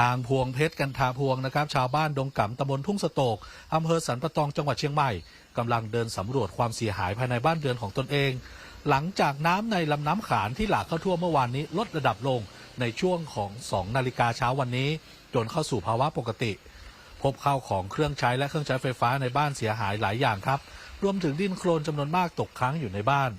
นางพวงเพชรกันทาพวงนะครับ ชาวบ้านดงกำตำบลทุ่งสโตกอำเภอสันปะตองจังหวัดเชียงใหม่กำลังเดินสำรวจความเสียหายภายในบ้านเรือนของตนเอง หลังจากน้ำในลำน้ำขานที่หลากเข้าท่วมเมื่อวานนี้ลดระดับลงในช่วงของ 2 นาฬิกาเช้าวันนี้ จนเข้าสู่ภาวะปกติ พบข้าวของเครื่องใช้และเครื่องใช้ไฟฟ้าในบ้านเสียหายหลายอย่างครับ รวมถึงดินโคลนจำนวนมากตกค้างอยู่ในบ้าน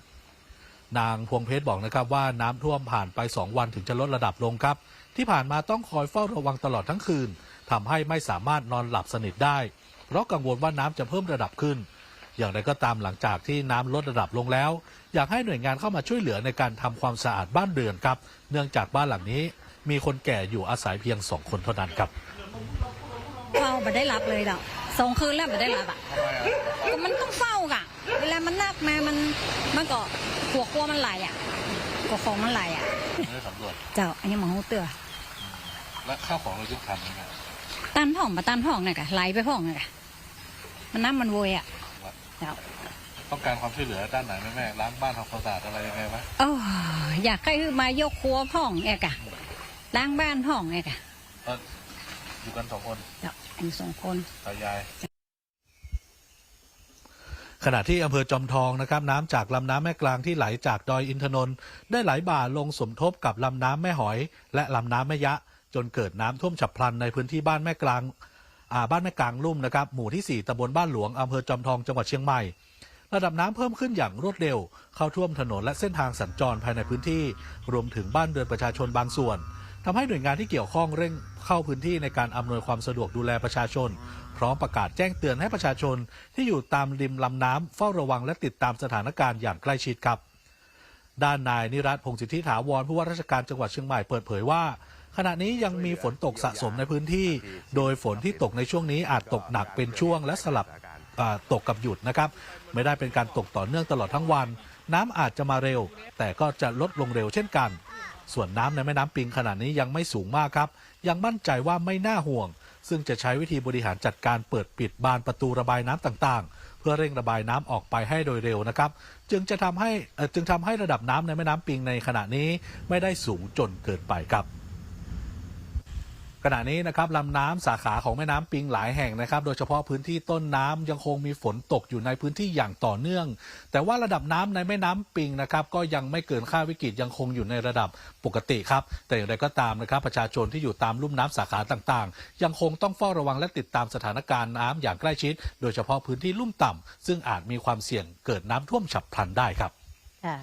นางพวงเพชรบอกนะครับว่าน้ำท่วมผ่านไป 2 วันถึงจะลดระดับลงครับ ที่ผ่านมาต้องคอยเฝ้าระวังตลอดทั้งคืนทำให้ไม่สามารถนอนหลับสนิทได้ เพราะกังวลว่าน้ำจะเพิ่มระดับขึ้น อย่างไรก็ตามหลังจากที่น้ำลดระดับลงแล้ว อยากให้หน่วยงานเข้ามาช่วยเหลือในการทำความสะอาดบ้านเรือนครับ เนื่องจากบ้านหลังนี้ มีคนแก่อยู่อาศัยเพียงสองคนเท่านั้นครับเฝ้าไม่ได้รับเลยดอกสองคืนแล้วไม่ได้รับอะมันต้องเฝ้ากะ เวลามันนักมามันมันก็หัวกลัวมันไหลอะหัวของมันไหลอะไม่ได้สำรวจเจ้าอันนี้หมอหูเตือและข้าวของเรายึดทันไหมครับตันพ่องมาตันพ่องเนี่ยกะไหลไปพ่องเนี่ยกะมันน้ำมันโวยอะเจ้าต้องการความช่วยเหลือด้านไหนแม่แม่ล้างบ้านทำความสะอาดอะไรยังไงไหมโอ้อยากให้มายกครัวพ่องเนี่ยกะล้างบ้านพ่องเนี่ยกะอยู่กันสองคนเจ้าอันนี้สองคนตายาย ขณะที่อำเภอจอมทองนะครับน้ำจากลำน้ำแม่กลางที่ไหลจากดอยอินทนนท์ได้ไหลบ่าลงสมทบกับลำน้ำแม่หอย และลำน้ำแม่ยะ จนเกิดน้ำท่วมฉับพลันในพื้นที่บ้านแม่กลางาบ้านแม่กลางลุ่มนะครับหมู่ที่ 4ตำบลบ้านหลวงอำเภอจอมทองจังหวัดเชียงใหม่ ระดับน้ำเพิ่มขึ้นอย่างรวดเร็ว เข้าท่วมถนนและเส้นทางสัญจรภายในพื้นที่ รวมถึงบ้านเรือนประชาชนบางส่วน ทำให้หน่วยงานที่เกี่ยวข้องเร่งเข้าพื้นที่ในการอำนวยความสะดวกดูแลประชาชน พร้อมประกาศแจ้งเตือนให้ประชาชนที่อยู่ตามริมลำน้ำเฝ้าระวังและติดตามสถานการณ์อย่างใกล้ชิดครับ ด้านนายนิรัตพงศิทธิถาวรผู้ว่าราชการจังหวัดเชียงใหม่เปิดเผยว่าขณะนี้ยังมีฝนตกสะสมในพื้นที่ โดยฝนที่ตกในช่วงนี้อาจตกหนักเป็นช่วงและสลับตกกับหยุดนะครับ ไม่ได้เป็นการตกต่อเนื่องตลอดทั้งวัน น้ำอาจจะมาเร็ว แต่ก็จะลดลงเร็วเช่นกัน ส่วนน้ำในแม่น้ำปิงขณะนี้ยังไม่สูงมากครับ ยังมั่นใจว่าไม่น่าห่วง ซึ่งจะใช้วิธีบริหารจัดการเปิดปิดบานประตูระบายน้ำต่างๆ เพื่อเร่งระบายน้ำออกไปให้โดยเร็วนะครับ จึงจะทำให้จึงทำให้ระดับน้ำในแม่น้ำปิงในขณะนี้ไม่ได้สูงจนเกินไปครับ ขณะนี้นะครับลำน้ำสาขาของแม่น้ำปิงหลายแห่งนะครับ โดยเฉพาะพื้นที่ต้นน้ำยังคงมีฝนตกอยู่ในพื้นที่อย่างต่อเนื่อง แต่ว่าระดับน้ำในแม่น้ำปิงนะครับ ก็ยังไม่เกินค่าวิกฤตยังคงอยู่ในระดับปกติครับ แต่อย่างไรก็ตามนะครับ ประชาชนที่อยู่ตามลุ่มน้ำสาขาต่างๆ ยังคงต้องเฝ้าระวังและติดตามสถานการณ์น้ำอย่างใกล้ชิด โดยเฉพาะพื้นที่ลุ่มต่ำซึ่งอาจมีความเสี่ยงเกิดน้ำท่วมฉับพลันได้ครับค่ะ